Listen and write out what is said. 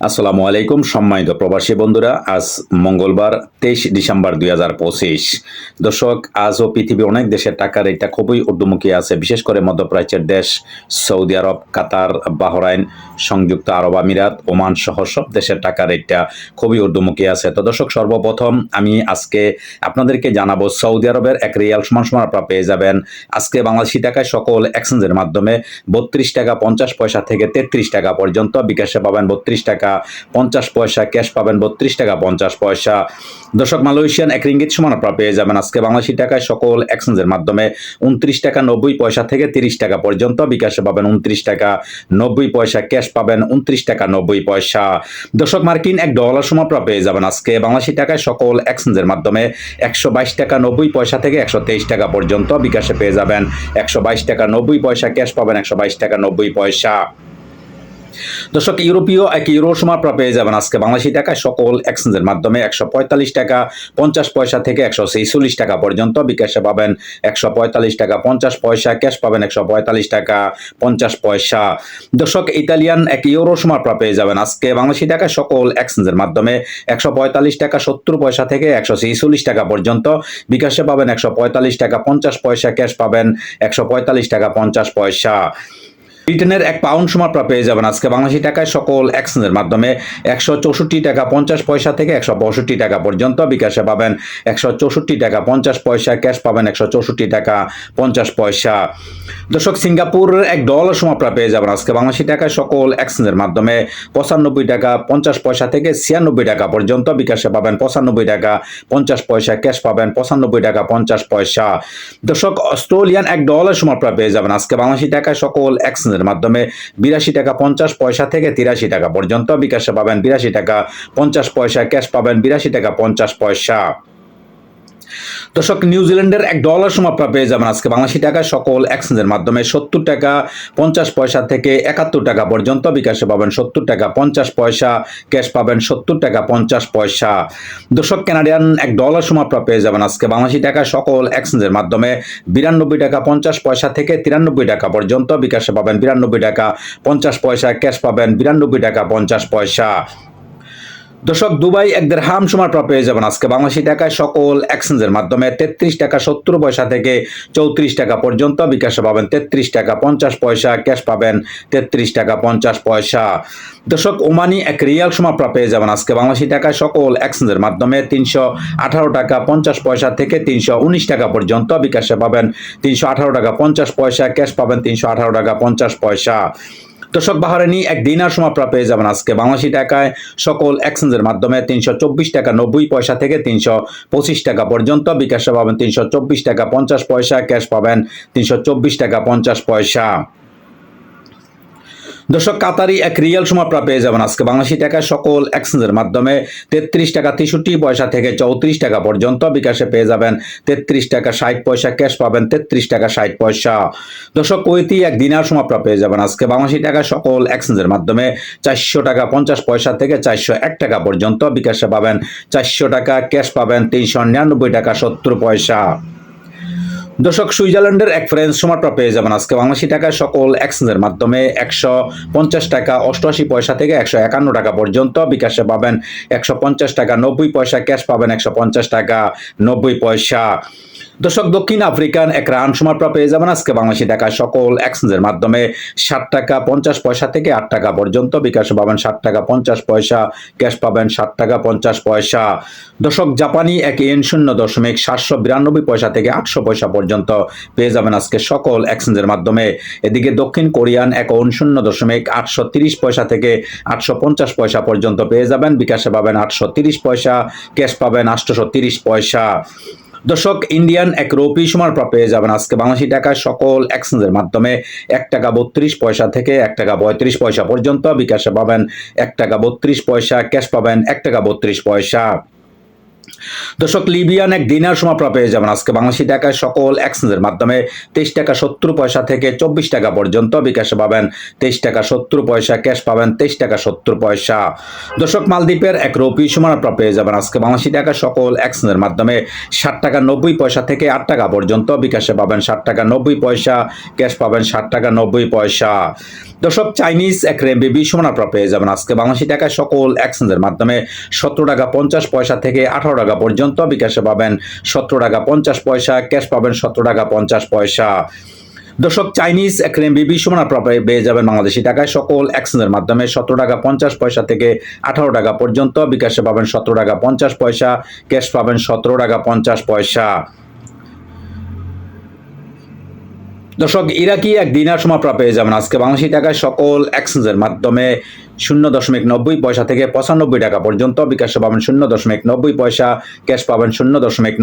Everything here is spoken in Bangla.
আসসালামু আলাইকুম, সম্মানিত প্রবাসী বন্ধুরা, আজ মঙ্গলবার তেইশ ডিসেম্বর দুই হাজার পঁচিশ। দর্শক, আজও পৃথিবী অনেক দেশের টাকার এটা খুবই ঊর্ধ্বমুখী আছে, বিশেষ করে মধ্যপ্রাচ্যের দেশ, সৌদি আরব, কাতার, বাহরাইন, সংযুক্ত আরব আমিরাত, ওমান সহ সব দেশের টাকার এটা খুবই ঊর্ধ্বমুখী আছে। তো দর্শক, সর্বপ্রথম আমি আজকে আপনাদেরকে জানাব, সৌদি আরবের এক রিয়াল সমান সমান আপনারা পেয়ে যাবেন। আজকে বাংলাদেশি টাকায় সকল এক্সচেঞ্জের মাধ্যমে বত্রিশ টাকা পঞ্চাশ পয়সা থেকে তেত্রিশ টাকা পর্যন্ত, বিকাশে পাবেন বত্রিশ টাকা পঞ্চাশ পয়সা, ক্যাশ পাবেন বত্রিশ টাকা, পঞ্চাশ পয়সা। দর্শক, মালয়েশিয়ান এক রিঙ্গিত সমান পেয়ে যাবেন আজকে বাংলাদেশি টাকায় সকল এক্সচেঞ্জের মাধ্যমে। উনত্রিশ টাকা নব্বই পয়সা থেকে তিরিশ টাকা পর্যন্ত বিকাশে পাবেন উনত্রিশ টাকা নব্বই পয়সা, ক্যাশ পাবেন উনত্রিশ টাকা নব্বই পয়সা। দর্শক, মার্কিন এক ডলার সমান পেয়ে যাবেন আজকে বাংলাদেশি টাকায় সকল এক্সচেঞ্জের মাধ্যমে। একশো বাইশ টাকা নব্বই পয়সা থেকে একশো তেইশ টাকা পর্যন্ত বিকাশে পেয়ে যাবেন। একশো বাইশ টাকা নব্বই পয়সা, ক্যাশ পাবেন একশো বাইশ টাকা নব্বই পয়সা। দর্শক, ইউরোপীয় এক ইউরো সময় আপনারা পেয়ে যাবেন আজকে বাংলাদেশি টাকায় সকল এক্সচেঞ্জের মাধ্যমে একশো পঁয়তাল্লিশ টাকা পঞ্চাশ পয়সা থেকে একশো ছেচল্লিশ টাকা পর্যন্ত। বিকাশে পাবেন একশো পঁয়তাল্লিশ টাকা পঞ্চাশ পয়সা, ক্যাশ পাবেন একশো পঁয়তাল্লিশ টাকা পঞ্চাশ পয়সা। দর্শক, ইতালিয়ান এক ইউরো সময় আপনারা পেয়ে যাবেন আজকে বাংলাদেশি টাকায় সকল এক্সচেঞ্জের মাধ্যমে একশো পঁয়তাল্লিশ টাকা সত্তর পয়সা থেকে একশো ছেচল্লিশ টাকা পর্যন্ত। বিকাশে পাবেন একশো পঁয়তাল্লিশ টাকা পঞ্চাশ পয়সা, ক্যাশ পাবেন একশো পঁয়তাল্লিশ টাকা পঞ্চাশ পয়সা। ব্রিটেনের এক পাউন্ড সমান পেয়ে যাবেন। আজকে বাংলাদেশি টাকায় সকল এক্সচেঞ্জের মাধ্যমে একশো চৌষট্টি টাকা পঞ্চাশ পয়সা থেকে একশো পঁয়ষট্টি টাকা পর্যন্ত বিকাশে পাবেন। একশো চৌষট্টি টাকা পঞ্চাশ পয়সা ক্যাশ পাবেন একশো চৌষট্টি টাকা পঞ্চাশ পয়সা। দর্শক সিঙ্গাপুরের এক ডলার সময় আপনারা পেয়ে যাবেন। আজকে বাংলাদেশি টাকায় সকল এক্সচেঞ্জের মাধ্যমে পঁচানব্বই টাকা পঞ্চাশ পয়সা থেকে ছিয়ানব্বই টাকা পর্যন্ত বিকাশে পাবেন। পঁচানব্বই টাকা পঞ্চাশ পয়সা ক্যাশ পাবেন পঁচানব্বই টাকা পঞ্চাশ পয়সা। দর্শক, অস্ট্রেলিয়ান এক ডলার সময় আপনারা পেয়ে যাবেন। আজকে বাংলাদেশি টাকায় সকল এক্সচেঞ্জের মাধ্যমে বিরাশি টাকা পঞ্চাশ পয়সা থেকে তিরাশি টাকা পর্যন্ত বিকাশে পাবেন বিরাশি টাকা পঞ্চাশ পয়সা, ক্যাশ পাবেন বিরাশি টাকা পঞ্চাশ পয়সা। দর্শক নিউজিল্যান্ডের এক ডলার সময় আপনারা পেয়ে যাবেন আজকে বাংলাদেশি টাকায় সকল এক্সচেঞ্জের মাধ্যমে। সত্তর টাকা পঞ্চাশ পয়সা থেকে একাত্তর টাকা পর্যন্ত বিকাশে পাবেন সত্তর টাকা পঞ্চাশ পয়সা, ক্যাশ পাবেন সত্তর টাকা পঞ্চাশ পয়সা। দর্শক কানাডিয়ান এক ডলার সময় আপনারা পেয়ে যাবেন আজকে বাংলাদেশি টাকায় সকল এক্সচেঞ্জের মাধ্যমে। বিরানব্বই টাকা পঞ্চাশ পয়সা থেকে তিরানব্বই টাকা পর্যন্ত বিকাশে পাবেন বিরানব্বই টাকা পঞ্চাশ পয়সা, ক্যাশ পাবেন বিরানব্বই টাকা পঞ্চাশ পয়সা। দর্শক, দুবাই এক দেড় হাম সময় আপনারা পেয়ে যাবেন। আজকে বাংলাদেশি টাকায় সকল এক্সচেঞ্জের মাধ্যমে তেত্রিশ টাকা সত্তর পয়সা থেকে চৌত্রিশ টাকা পর্যন্ত বিকাশে পাবেন। তেত্রিশ টাকা পঞ্চাশ পয়সা, ক্যাশ পাবেন তেত্রিশ টাকা পঞ্চাশ পয়সা। দর্শক, ওমানি এক রিয়াল সময় আপনারা পেয়ে যাবেন। আজকে বাংলাদেশি টাকায় সকল এক্সচেঞ্জের মাধ্যমে তিনশো আঠারো টাকা পঞ্চাশ পয়সা থেকে তিনশো উনিশ টাকা পর্যন্ত বিকাশে পাবেন। তিনশো আঠারো টাকা পঞ্চাশ পয়সা, ক্যাশ পাবেন তিনশো আঠারো টাকা পঞ্চাশ পয়সা। দর্শক বাহারানি এক দিনার সময় আপনারা পেয়ে যাবেন আজকে। বাংলাদেশি টাকায় সকল এক্সচেঞ্জের মাধ্যমে তিনশো চব্বিশ টাকা নব্বই পয়সা থেকে তিনশো পঁচিশ টাকা পর্যন্ত। বিকাশে পাবেন তিনশো চব্বিশ টাকা পঞ্চাশ পয়সা, ক্যাশ পাবেন তিনশো চব্বিশ টাকা পঞ্চাশ পয়সা। দর্শক, কাতারি এক রিয়াল সময় আপনারা পেয়ে যাবেন। আজকে বাংলাদেশি টাকা সকল এক্সচেঞ্জের মাধ্যমে তেত্রিশ টাকা তেষট্টি পয়সা থেকে চৌত্রিশ টাকা পর্যন্ত বিকাশে পেয়ে যাবেন। তেত্রিশ টাকা ষাট পয়সা, ক্যাশ পাবেন তেত্রিশ টাকা ষাট পয়সা। দর্শক কৈতি এক দিনার সময় আপনারা পেয়ে যাবেন। আজকে বাংলাদেশি টাকা সকল এক্সচেঞ্জের মাধ্যমে চারশো টাকা পঞ্চাশ পয়সা থেকে চারশো এক টাকা পর্যন্ত বিকাশে পাবেন। চারশো টাকা, ক্যাশ পাবেন তিনশো নিরানব্বই টাকা সত্তর পয়সা। দর্শক, সুইজারল্যান্ডের এক ফ্রেন্স সমারটা পেয়ে যাবেন। আজকে বাংলাদেশি টাকায় সকল এক্সচেঞ্জের মাধ্যমে একশো পঞ্চাশ টাকা, অষ্টআশি পয়সা থেকে একশো একান্ন টাকা পর্যন্ত বিকাশে পাবেন। একশো পঞ্চাশ টাকা, নব্বই পয়সা, ক্যাশ পাবেন একশো পঞ্চাশ টাকা, নব্বই পয়সা। দর্শক, দক্ষিণ আফ্রিকান এক রান সমারটা পেয়ে যাবেন আজকে বাংলাদেশি টাকায় সকল এক্সচেঞ্জের মাধ্যমে। ষাট টাকা পঞ্চাশ পয়সা থেকে আট টাকা পর্যন্ত বিকাশে পাবেন ষাট টাকা পঞ্চাশ পয়সা, ক্যাশ পাবেন ষাট টাকা পঞ্চাশ পয়সা। দর্শক, জাপানি এক এন শূন্য দশমিক সাতশো বিরানব্বই পয়সা থেকে আটশো পয়সা পর্যন্ত পেয়ে যাবেন আজকে সকল এক্সচেঞ্জের মাধ্যমে। এদিকে দক্ষিণ কোরিয়ান এক শূন্য দশমিক আটশো তিরিশ পয়সা থেকে আটশো পঞ্চাশ পয়সা পর্যন্ত পেয়ে যাবেন। বিকাশে পাবেন আটশো তিরিশ পয়সা, ক্যাশ পাবেন আটশোশো তিরিশ পয়সা। দর্শক ইন্ডিয়ান এক রোপি সময় পেয়ে যাবেন আজকে বাংলাদেশি টাকায় সকল এক্সচেঞ্জের মাধ্যমে। এক টাকা বত্রিশ পয়সা থেকে এক টাকা পঁয়ত্রিশ পয়সা পর্যন্ত বিকাশে পাবেন। এক টাকা বত্রিশ পয়সা ক্যাশ পাবেন এক টাকা বত্রিশ পয়সা। দর্শক, লিবিয়ান এক দিনার সময় পেয়ে যাবেন। আজকে বাংলাদেশি টাকায় সকল এক্সচেঞ্জের মাধ্যমে তেইশ টাকা সত্তর পয়সা থেকে চব্বিশ টাকা পর্যন্ত বিকাশে পাবেন। তেইশ টাকা সত্তর পয়সা, ক্যাশ পাবেন তেইশ টাকা সত্তর পয়সা। দর্শক, মালদ্বীপের এক রুপি সমান আপনারা পেয়ে যাবেন। আজকে বাংলাদেশি টাকা সকল এক্সচেঞ্জের মাধ্যমে ষাট টাকা নব্বই পয়সা থেকে আট টাকা পর্যন্ত বিকাশে পাবেন। ষাট টাকা নব্বই পয়সা, ক্যাশ পাবেন ষাট টাকা নব্বই পয়সা। দর্শক, চাইনিজ এক রেমবিবি সমান আপনারা পেয়ে যাবেন। আজকে বাংলাদেশি টাকায় সকল এক্সচেঞ্জের মাধ্যমে সতেরো টাকা পঞ্চাশ পয়সা থেকে আঠারো টাকা পর্যন্ত বিকাশে পাবেন সতেরো টাকা পঞ্চাশ পয়সা, ক্যাশ পাবেন সতেরো টাকা পঞ্চাশ পয়সা। দর্শক, চাইনিজ এক রেমবিবি সমান আপনারা পেয়ে যাবেন বাংলাদেশি টাকায় সকল এক্সচেঞ্জের মাধ্যমে সতেরো টাকা পঞ্চাশ পয়সা থেকে আঠারো টাকা পর্যন্ত বিকাশে পাবেন সতেরো টাকা পঞ্চাশ পয়সা, ক্যাশ পাবেন সতেরো টাকা পঞ্চাশ পয়সা। দর্শক, ইরাকি এক দিনার সময় আপনারা পেয়ে যাবেন। আজকে বাংলাদেশি টাকায় সকল এক্সচেঞ্জের মাধ্যমে শূন্য দশমিক নব্বই পয়সা থেকে পঁচানব্বই টাকা পর্যন্ত। বিকাশ পাবেন শূন্য দশমিক নব্বই পয়সা, ক্যাশ পাবেন শূন্য দশমিক